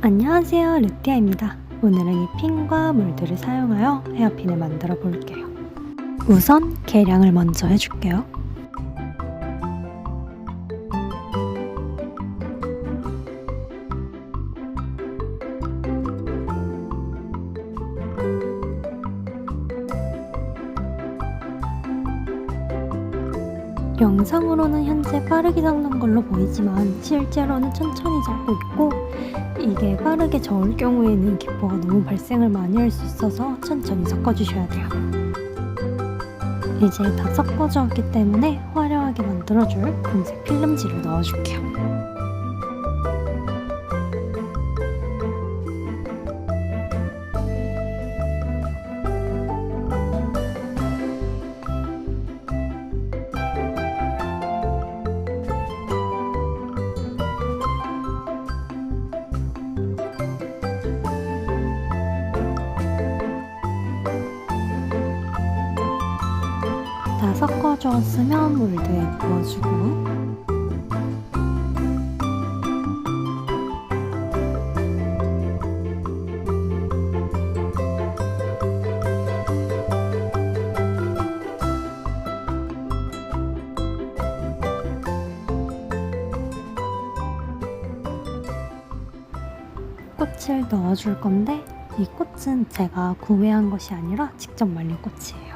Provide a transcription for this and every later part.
안녕하세요 루티아입니다. 오늘은 이 핀과 물들을 사용하여 헤어핀을 만들어 볼게요. 우선 계량을 먼저 해줄게요 영상으로는 현재 빠르게 섞는 걸로 보이지만 실제로는 천천히 섞고 있고 이게 빠르게 저을 경우에는 기포가 너무 발생을 많이 할 수 있어서 천천히 섞어주셔야 돼요. 이제 다 섞어주었기 때문에 화려하게 만들어줄 금색 필름지를 넣어줄게요. 다 섞어주었으면 물드에 부어주고 꽃을 넣어줄 건데 이 꽃은 제가 구매한 것이 아니라 직접 말린 꽃이에요.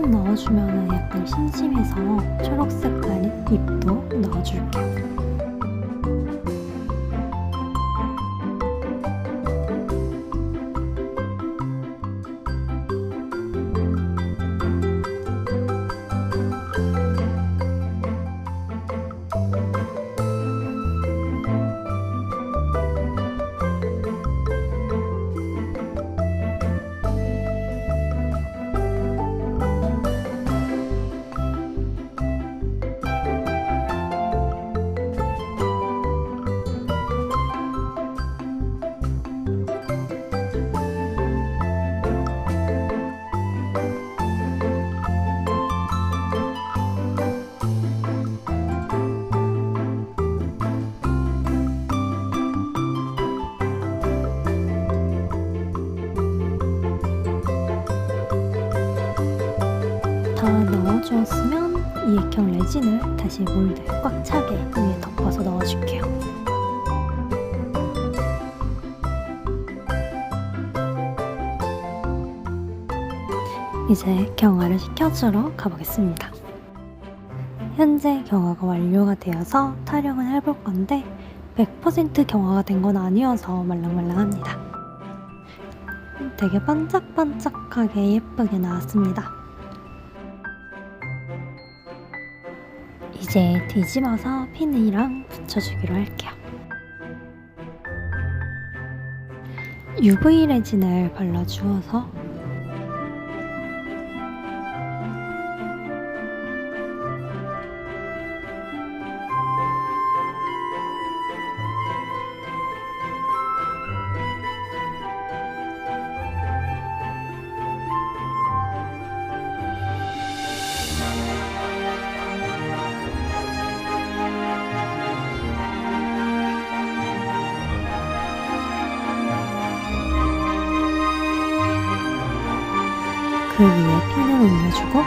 꽃만 넣어주면 약간 심심해서 초록색깔인 잎도 넣어줄게요. 다 넣어주었으면 이 액형 레진을 다시 몰드에 꽉 차게 위에 덮어서 넣어줄게요. 이제 경화를 시켜주러 가보겠습니다. 현재 경화가 완료가 되어서 타령을 해볼 건데 100% 경화가 된 건 아니어서 말랑말랑합니다. 되게 반짝반짝하게 예쁘게 나왔습니다. 이제 뒤집어서 핀이랑 붙여주기로 할게요. UV 레진을 발라주어서 그 위에 핀을 올려주고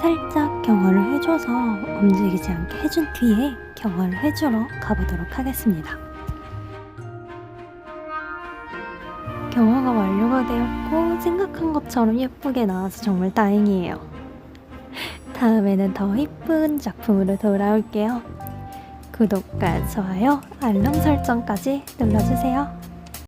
살짝 경화를 해줘서 움직이지 않게 해준 뒤에 경화를 해주러 가보도록 하겠습니다. 경화가 완료가 되었고 생각한 것처럼 예쁘게 나와서 정말 다행이에요. 다음에는 더 이쁜 작품으로 돌아올게요. 구독과 좋아요, 알람 설정까지 눌러주세요.